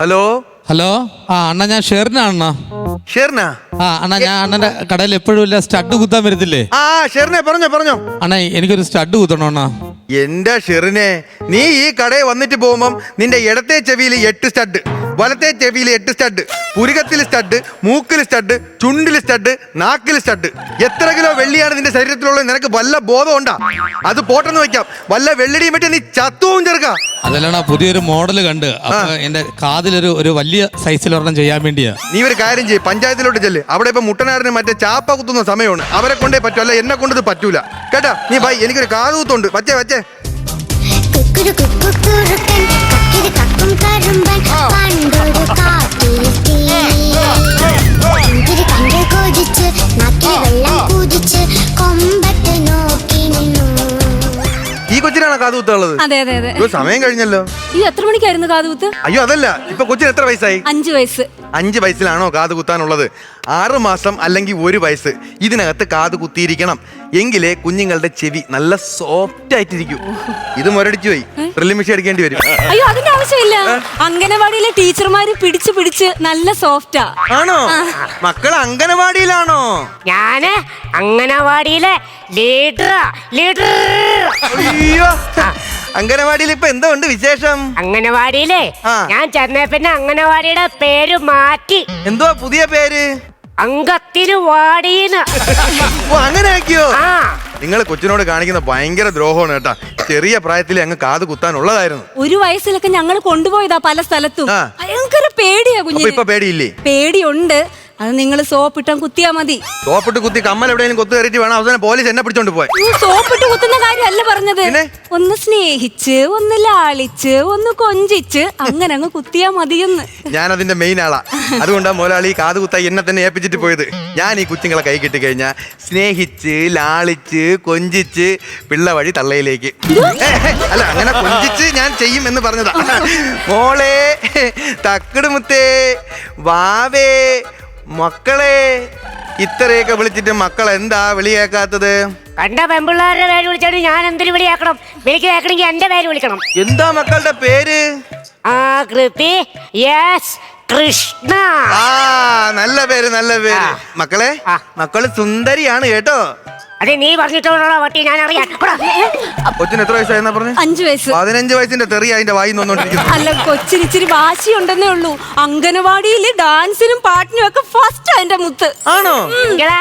Hello? Hello? ആ അണ്ണ ഞാൻ ഷെറിനാ അണ്ണ. ഷെറിനാ? ആ അണ്ണ ഞാൻ അണ്ണന്റെ കടയിൽ എപ്പോഴും ഇല്ല സ്റ്റഡ് കുത്താൻ വരത്തില്ലേ? ആ ഷെറിനെ പറഞ്ഞോ പറഞ്ഞോ. അണ്ണ എനിക്കൊരു സ്റ്റഡ് കുത്തണം അണ്ണ? എന്റെ ഷെറിനെ? നീ ഈ കടയിൽ വന്നിട്ട് പോകുമ്പം നിന്റെ ഇടത്തെ ചെവിയിൽ എട്ട് സ്റ്റഡ് വലത്തെ ചെവിയിൽ എട്ട് സ്റ്റഡ് പുരുകത്തിൽ സ്റ്റഡ് മൂക്കിൽ സ്റ്റഡ് ചുണ്ടിൽ സ്റ്റഡ് നാക്കിൽ സ്റ്റഡ്. എത്ര കിലോ വെള്ളിയാണ് നിന്റെ ശരീരത്തിലുള്ളത്? നിനക്ക് വല്ല ബോധം ഉണ്ടാ അത് പോട്ടെന്ന് വെക്കാം വല്ല വെള്ളിടിയും പറ്റി നീ ചത്തുവും ചെറുക്കാം. അതല്ലാണ് പുതിയൊരു മോഡൽ കണ്ട്. അപ്പൊ എന്റെ കാതിലൊരു ഒരു വലിയ സൈസിൽ ഒരെണ്ണം ചെയ്യാൻ വേണ്ടിയാ. നീ ഒരു കാര്യം ചെയ്യ് പഞ്ചായത്തിലോട്ട് ചെല്ല്. അവിടെ ഇപ്പൊ മുട്ടനാടിന് മറ്റേ ചാപ്പ കുത്തുന്ന സമയമാണ്. അവരെ കൊണ്ടേ പറ്റൂ അല്ല എന്നെ കൊണ്ടത് പറ്റൂല. കേട്ടാ നീ ഭായി എനിക്കൊരു കാതുകുത്തുണ്ട് വച്ചേ പച്ചേ കുക്കുരു ഈ കൊച്ചിനാണ് കാതുകുത്തുള്ളത്? അതെ അതെ അതെ. സമയം കഴിഞ്ഞല്ലോ. ഈ എത്ര മണിക്കായിരുന്നു കാതുകുത്ത്? അയ്യോ അതല്ല. ഇപ്പൊ കൊച്ചിന് എത്ര വയസ്സായി? അഞ്ചു വയസ്സ്. അഞ്ച് വയസ്സിലാണോ കാത് കുത്താനുള്ളത്? ആറ് മാസം അല്ലെങ്കിൽ ഒരു വയസ്സ്. ഇതിനകത്ത് കാത് കുത്തിയിരിക്കണം. എങ്കിലേ കുഞ്ഞുങ്ങളുടെ ചെവി നല്ല സോഫ്റ്റ് ആയിട്ടിരിക്കും. ഇത് മുരടിച്ചു പോയി. പ്രിലിമിഷി അടിക്കേണ്ടി വരും. അയ്യോ അതിന്റെ ആവശ്യമില്ല. അംഗനവാടിയിലെ ടീച്ചർമാര് പിടിച്ച് പിടിച്ച് നല്ല സോഫ്റ്റാ ആണോ? മക്കൾ അംഗനവാടിയിലാണോ? ഞാൻ അംഗനവാടിയിലെ ലീഡറാ ലീഡർ അയ്യോ. അംഗനവാടിയിൽ ഇപ്പൊ എന്തോ ഉണ്ട് വിശേഷം? അങ്കനവാടിയിലേ ആ. ഞാൻ ചെന്ന പിന്നെ അംഗനവാടിയുടെ പേര് മാറ്റി. എന്തോ പുതിയ പേര്? അങ്കത്തിന് വാടീന്ന് ഓ അങ്ങനെ ആക്കിയോ ആ. നിങ്ങൾ കൊച്ചിനോട് കാണിക്കുന്ന ഭയങ്കര ദ്രോഹമാണ് കേട്ടാ. ചെറിയ പ്രായത്തിൽ അങ്ങ് കാത് കുത്താനുള്ളതായിരുന്നു. ഒരു വയസ്സിലൊക്കെ ഞങ്ങൾ കൊണ്ടുപോയതാ പല സ്ഥലത്തും. ആ. ഭയങ്കര പേടിയാ അപ്പൊ കുഞ്ഞിന്. ഇപ്പൊ പേടിയില്ലേ? പേടിയുണ്ട്. അത് നിങ്ങൾ സോപ്പിട്ടാൻ കുത്തിയാ മതി. തോപ്പിട്ട് കുത്തി കമ്മൽ എവിടെയെങ്കിലും കൊത്തു കയറിയിട്ട് വേണം. അവസാനം പോലീസ് എന്നെ പിടിച്ചോണ്ട് പോയി. സോപ്പ് സോപ്പിട്ട് കുത്തുന്ന കാര്യമല്ല പറഞ്ഞത്? ഒന്ന് സ്നേഹിച്ച് ഒന്ന് ലാളിച്ച് ഒന്ന് കൊഞ്ചിച്ച് അങ്ങനെ അങ്ങ് കുത്തിയാ മതിയെന്ന്. ഞാൻ അതിന്റെ മെയിൻ ആളാ. അതുകൊണ്ടാ മുതലാളി ഈ കാത് കുത്തായി എന്നെ തന്നെ ഏൽപ്പിച്ചിട്ട് പോയത്. ഞാൻ ഈ കുച്ചുങ്ങളെ കൈ കിട്ടി കഴിഞ്ഞാൽ സ്നേഹിച്ച് ലാളിച്ച് കൊഞ്ചിച്ച് പിള്ള വഴി തള്ളയിലേക്ക്. അല്ല അങ്ങനെ കൊഞ്ചിച്ച് ഞാൻ ചെയ്യും എന്ന് പറഞ്ഞതാ. മോളെ തക്കട് മുത്തേ വാവേ മക്കളെ ഇത്രയൊക്കെ വിളിച്ചിട്ട് മക്കൾ എന്താ വിളി കേൾക്കാത്തത്? കണ്ട പെമ്പിള്ളാരുടെ പേര് വിളിച്ചാണ് ഞാൻ എന്തിനു വിളിയാക്കണം വിളിക്ക് കേൾക്കണമെങ്കിൽ എന്റെ പേര് വിളിക്കണം. എന്താ മക്കളുടെ പേര്? ആ കൃതി യെസ് കൃഷ്ണ. ആ നല്ല പേര് നല്ല പേര്. മക്കളെ. മക്കൾ സുന്ദരിയാണ് കേട്ടോ. അത് നീ പറഞ്ഞിട്ടുള്ള വട്ടി ഞാൻ അറിയാം. കൊച്ചിന് എത്ര വയസ്സായെന്നാ പറഞ്ഞു? അഞ്ചു വയസ്സ്. പതിനഞ്ച് വയസ്സിന്റെ തെറി അതിന്റെ വായി നോന്നോണ്ടിരിക്കുന്നു അല്ല കൊച്ചിന് ഇച്ചിരി വാശിയുണ്ടെന്നേ ഉള്ളൂ. അംഗനവാടിയിൽ ഡാൻസിനും പാട്ടിനും ഒക്കെ ഫസ്റ്റ് അതിന്റെ മുത്ത്. ആണോ? നിങ്ങളെ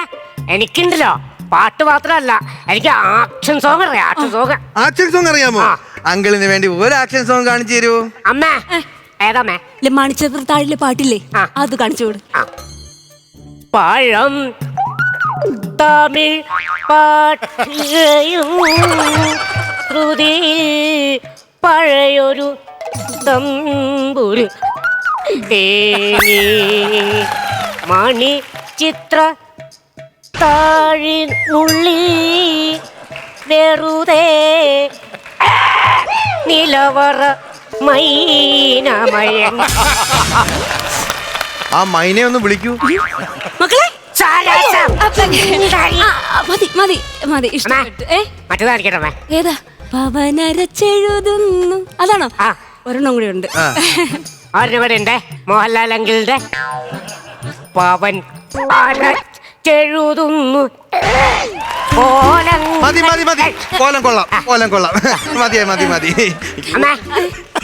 എനിക്കുണ്ടല്ലോ. പാട്ട് മാത്രമല്ല എനിക്ക് ആക്ഷൻ സോങ് അറിയാം. ആക്ഷൻ സോങ് ആക്ഷൻ സോങ് അറിയാമോ. അങ്കിളിന് വേണ്ടി ഒരു ആക്ഷൻ സോങ് കാണിച്ചു തരൂ. അമ്മേ ഏതാമേ ഇല്ല മണിച്ചത്രത്താഴിലെ പാട്ടില്ലേ? അത് കാണിച്ചു കൊടു. പഴം തമിഴ് പാട്ടുകയും ശ്രുതി പഴയൊരു തമ്പുരു. മണി ചിത്ര താഴിനുള്ളി വെറുതെ നിലവറ മൈനമയ ആ മൈനെ ഒന്ന് വിളിക്കൂ. മക്കളെ മതി മതി മതി ഇഷ്ടപ്പെട്ടു. ഏ? മറ്റേതായിരിക്കട്ടെ ഏതാ? പവനരച്ചെഴുതുന്നു അതാണോ? ആ. ഒരെണ്ണം കൂടി ഉണ്ട്. അവരിവിടെ ആരുടെ ഉണ്ട്? മോഹൻലാൽ അങ്കിളുടെ പവൻ അരച്ചെഴുതുന്നു. കോലം മതി മതി. മതി കോലം കൊള്ളാം. കോലം കൊള്ളാം. മതിയായി മതി മതി. അമ്മേ.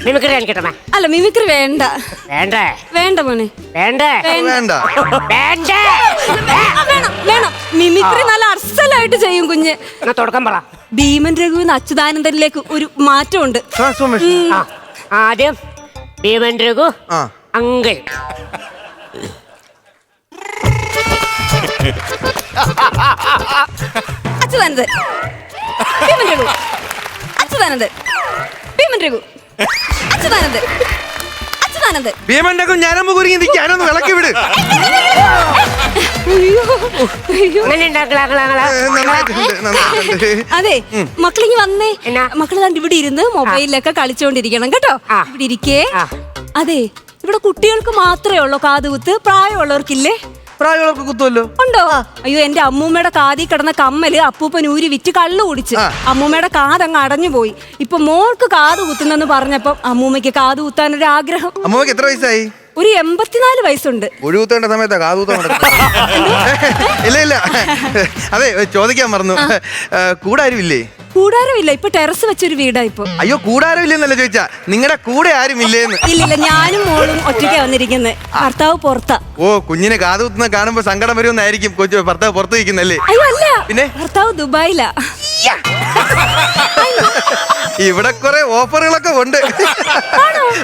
മിമിക്രി കാണിക്കട്ടെ അല്ല മിമിക്രി വേണ്ട. വേണ്ടേ. വേണ്ട മോനെ. വേണ്ടേ. വേണ്ട. വേണ്ട. വേണം വേണം. മിമിക്രി നല്ല അർസലായിട്ട് ചെയ്യും കുഞ്ഞ്. തുടക്കം പറ. ഭീമൻ രഘുവിന് അച്യുതാനന്ദനിലേക്ക് ഒരു മാറ്റമുണ്ട്. ട്രാൻസ്ഫോർമേഷൻ ആ ആദ്യം ഭീമൻ രഘു ആ. അങ്കിൾ. അച്യുതാനന്ദൻ. ഭീമൻ രഘു. അച്യുതാനന്ദൻ. ഭീമൻ രഘു. അച്യുതാനന്ദൻ അച്യുതാനന്ദൻ ഭീമന്റെ ഞാനമ്മ കുരുങ്ങി നിൽക്കാനൊന്ന് വിളക്കി വിട്. അതെ മക്കളിങ്ങി വന്നേ? മക്കൾ കണ്ട് ഇവിടെ ഇരുന്ന് മൊബൈലിലൊക്കെ കളിച്ചോണ്ടിരിക്കണം കേട്ടോ. ഇവിടെ ഇരിക്കേ. അതെ ഇവിടെ കുട്ടികൾക്ക് മാത്രമേ ഉള്ളൂ കാതുകുത്ത് പ്രായമുള്ളവർക്കില്ലേ? പ്രായമുള്ളവർക്ക് കുത്തുമല്ലോ ഉണ്ടോ? അയ്യോ എന്റെ അമ്മൂമ്മയുടെ കാതി കിടന്ന കമ്മൽ അപ്പൂപ്പൻ ഊരി വിറ്റ് കള്ളു കുടിച്ച്. അമ്മൂമ്മയുടെ കാതങ്ങ് അടഞ്ഞു പോയി. ഇപ്പൊ മോൾക്ക് കാത് കുത്തുന്നെന്ന് പറഞ്ഞപ്പം അമ്മൂമ്മയ്ക്ക് കാത് കുത്താനൊരു ആഗ്രഹം. അമ്മൂമ്മയ്ക്ക് എത്ര വയസ്സായി? ഒരു എൺപത്തിനാല് വയസ്സുണ്ട്. ഒഴിവുത്തേണ്ട സമയത്താ കാതൂത്തം ഇല്ല ഇല്ല. അതെ ചോദിക്കാൻ മറന്നു. കൂടെ ഇല്ലേ കൂടാരമില്ല. ഇപ്പൊ ടെറസ് വെച്ചൊരു വീടാ ഇപ്പൊ. അയ്യോ കൂടാരം ഇല്ലെന്നല്ല ചോദിച്ചാ? നിങ്ങളുടെ കൂടെ ആരും ഇല്ലേന്ന് ഇല്ലില്ല ഞാനും മോളും ഒറ്റയ്ക്കാ വന്നിരിക്കുന്നത് ഭർത്താവ് പുറത്താ. ഓ കുഞ്ഞിനെ കാതുകുത്തുന്ന കാണുമ്പോ സങ്കടം വരുമെന്നായിരിക്കും കൊച്ചു ഭർത്താവ് പുറത്ത് നിൽക്കുന്നല്ലേ? അയ്യോ അല്ല. പിന്നെ? ഭർത്താവ് ദുബായിലാ. ഇവിടെ കുറെ ഓഫറുകളൊക്കെ ഉണ്ട്.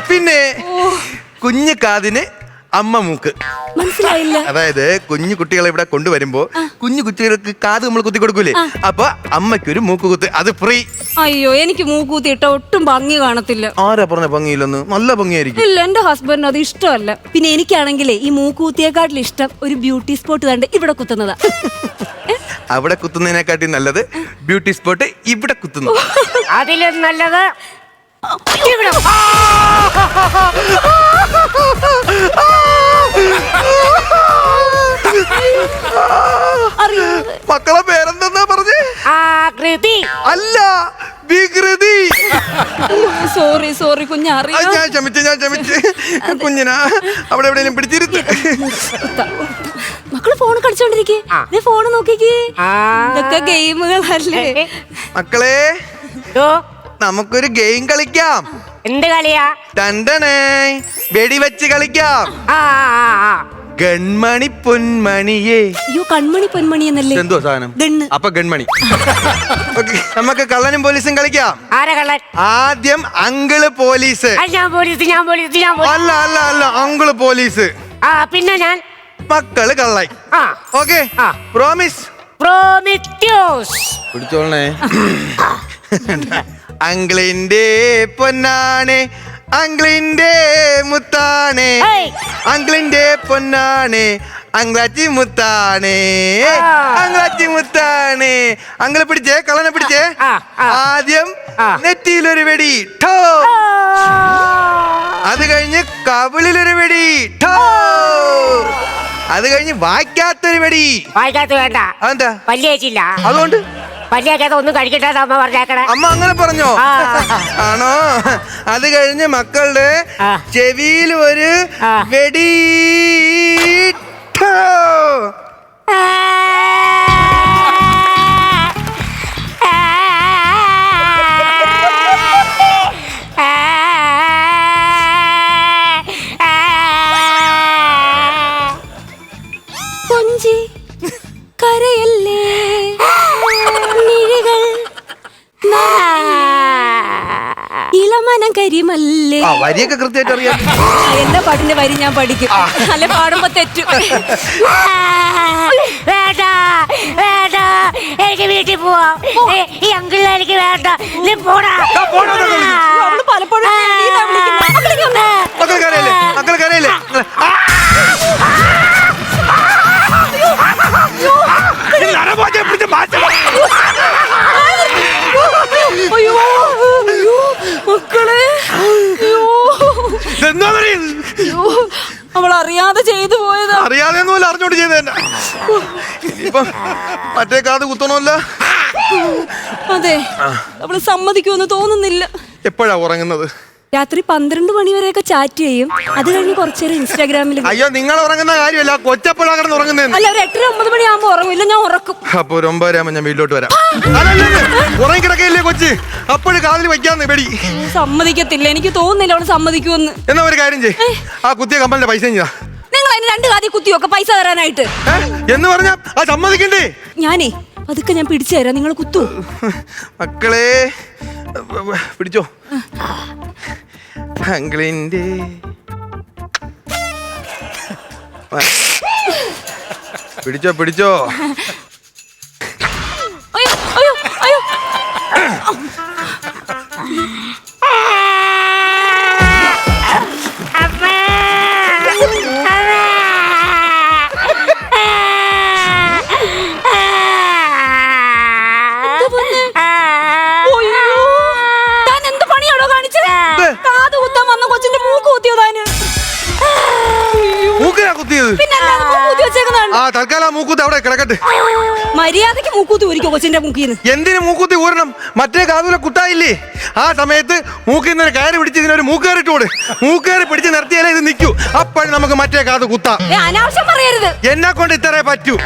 പിന്നെ കുഞ്ഞു കാതിന് അമ്മ മൂക്ക്. മനസ്സിലായില്ല. അതായത് കുഞ്ഞു കുട്ടികളെ ഇവിടെ കൊണ്ടുവരുമ്പോ കുഞ്ഞു കുട്ടികൾക്ക് കാത് നമ്മൾ കുത്തി കൊടുക്കൂലേ? അപ്പൊ അമ്മയ്ക്കൊരു മൂക്ക് കുത്ത് അത് ഫ്രീ. അയ്യോ എനിക്ക് മൂക്കൂത്തിയിട്ട ഒട്ടും ഭംഗി കാണത്തില്ല. ആരാ പറഞ്ഞ ഭംഗിയില്ലെന്ന്? നല്ല ഭംഗിയായിരിക്കും. ഇല്ല എന്റെ ഹസ്ബൻഡിന് അത് ഇഷ്ടമല്ല. പിന്നെ എനിക്കാണെങ്കിലേ ഈ മൂക്കുകുത്തിയെക്കാട്ടിൽ ഇഷ്ടം ഒരു ബ്യൂട്ടി സ്പോട്ട് കണ്ട് ഇവിടെ കുത്തുന്നത്. അവിടെ കുത്തുന്നതിനെക്കാട്ടി നല്ലത് ബ്യൂട്ടി സ്പോട്ട് ഇവിടെ കുത്തുന്നു. അതിലും നല്ലത് ഇവിടെ. അറിയോ മക്കളെ പേരെന്തെന്നാ പറഞ്ഞേ? ആകൃതി. അല്ല വികൃതി. സോറി സോറി കുഞ്ഞറിയോ ഞാൻ ക്ഷമിച്ചു ഞാൻ ക്ഷമിച്ചു. കുഞ്ഞിനാ അവിടെ എവിടെയെങ്കിലും പിടിച്ചിരുത്ത് മക്കൾ ഫോൺ കളിച്ചോണ്ടിരിക്കേ. ഫോൺ നോക്കിക്കേ. ഇതൊക്കെ ഗെയിമുകളല്ലേ മക്കളെ നമുക്കൊരു ഗെയിം കളിക്കാം. എന്ത് കളിയാ? തണ്ടണേ വെടിവെച്ച് കളിക്കാം. ആ ആ, ആ. ഗൺമണി പൊന്മണിയേ. അയ്യോ കൺമണി പൊന്മണി എന്നല്ലേ? എന്തോ സാധനം? ഗണ്ണ്. അപ്പൊ ഗൺമണി. ഓക്കേ, നമുക്ക് കള്ളനും പോലീസും കളിക്കാം. ആരാ കള്ളൻ? ആദ്യം അങ്കിൾ പോലീസ്. ആ, ഞാൻ പോലീസ് ഞാൻ പോലീസ് ഞാൻ പോലീസ്. അല്ല അല്ല അല്ല അങ്കിൾ പോലീസ്. ആ പിന്നെ ഞാൻ മക്കൾ കള്ളായി ആ. ഓക്കെ ആ. പ്രോമിസ് പ്രോമിറ്റ്യൂസ് പിടിച്ചോളണേ. അങ്കിളിന്റെ പൊന്നാണ് അങ്കിളിന്റെ മുത്താണ്. അങ്കിളിന്റെ പൊന്നാണ് അങ്കളാച്ചി മുത്താണ്. അങ്കളാച്ചി മുത്താണ്. അങ്കിൾ പിടിച്ചേ കളനെ പിടിച്ചേ. ആദ്യം. നെറ്റിയിലൊരു വെടി ഠോ അത് കഴിഞ്ഞ് കവിളിലൊരു വെടി ഠോ അത് കഴിഞ്ഞ് വായിക്കാത്തൊരു വെടി. വായിക്കാത്ത വേണ്ട. അതെന്താ? വലിയ അതുകൊണ്ട് പല്ലിയേക്കാത്ത ഒന്നും കഴിക്കട്ടെ അമ്മ പറഞ്ഞേക്കണേ അമ്മ അങ്ങനെ പറഞ്ഞോ ആ. ആണോ അത് കഴിഞ്ഞ് മക്കളുടെ ആ. ചെവിയിൽ ഒരു ആ. വെടി ആ വരിയൊക്കെ കൃത്യമായിട്ട് അറിയാം. എന്റെ പാട്ടിന്റെ വരി ഞാൻ പഠിക്കും? അല്ല പാടുമ്പോ തെറ്റും. വേണ്ട വേണ്ട. എനിക്ക് വീട്ടിൽ പോവാം. ഈ അങ്കിളിനെ എനിക്ക് വേണ്ട. നീ പോടാ. പലപ്പോഴും വെളിയിലാ വിളിക്കുന്നെ. മക്കളിങ്ങ് വന്നേ. അറിയാതെ ചെയ്തു പോയതാ. അറിയാതെ ഒന്നുമല്ല അറിഞ്ഞോണ്ട് ചെയ്ത ഇനിയിപ്പം മറ്റേ കാത് കുത്തണമല്ല. അതെ അവൾ സമ്മതിക്കുമെന്ന് തോന്നുന്നില്ല. എപ്പോഴാ ഉറങ്ങുന്നത്? രാത്രി പന്ത്രണ്ട് മണി വരെയൊക്കെ ചാറ്റ് ചെയ്യും. അത് കഴിഞ്ഞ് കുറച്ചേരം ഇൻസ്റ്റാഗ്രാമിൽ അയ്യോ നിങ്ങൾ ഉറങ്ങുന്ന കാര്യമല്ല. കൊച്ചപ്പോഴാ കിടന്ന് ഉറങ്ങുന്നതെന്ന് അല്ല ഒരു എട്ടര ഒമ്പത് മണിയാകുമ്പോ ഉറങ്ങില്ല ഞാൻ ഉറക്കും. അപ്പൊ ഒരു ഒമ്പതരാകുമ്പോ ഞാൻ വീട്ടിലോട്ട് വരാം. ഉറങ്ങിക്കിടക്കില്ലേ ഉറങ്ങി കിടക്കയില്ലേ കൊച്ച്? അപ്പോഴും കാതിൽ വയ്ക്കാന്ന് പേടി. സമ്മതിക്കത്തില്ല. എനിക്ക് തോന്നുന്നില്ല അവൾ സമ്മതിക്കുമെന്ന്. എന്നാ ഒരു കാര്യം ചെയ് ആ കുത്തിയ കമ്പലിന്റെ പൈസ ചെയ്താ. നിങ്ങൾ അതിന് രണ്ട് കാതി കുത്തിയൊക്കെ പൈസ തരാനായിട്ട്. എന്ന് പറഞ്ഞാ ആ സമ്മതിക്കണ്ടേ? ഞാനേ അതൊക്കെ ഞാൻ പിടിച്ചു തരാം. നിങ്ങൾ കുത്തു. മക്കളെ പിടിച്ചോ. അങ്കിളിന്റെ പിടിച്ചോ പിടിച്ചോ. തൽക്കാലം ആ അവിടെ കിടക്കട്ടെ. മര്യാദയ്ക്ക് മൂക്കൂത്തി ഊരിക്കോ കൊച്ചിന്റെ മൂക്കിന്ന്. എന്തിനു മൂക്കൂത്തി ഊരണം? മറ്റേ കാതുല കുത്തായില്ലേ ആ സമയത്ത് മൂക്കിൽ നിന്ന് കയറ് പിടിച്ച് ഇതിനൊരു മൂക്കേറിട്ട് കൂടെ. മൂക്കേറി പിടിച്ച് നിർത്തിയാലേ ഇത് നിൽക്കൂ അപ്പോഴും നമുക്ക് മറ്റേ കാത് കുത്താം. അനാവശ്യം പറയരുത്. എന്നെ കൊണ്ട് ഇത്രേ പറ്റൂ.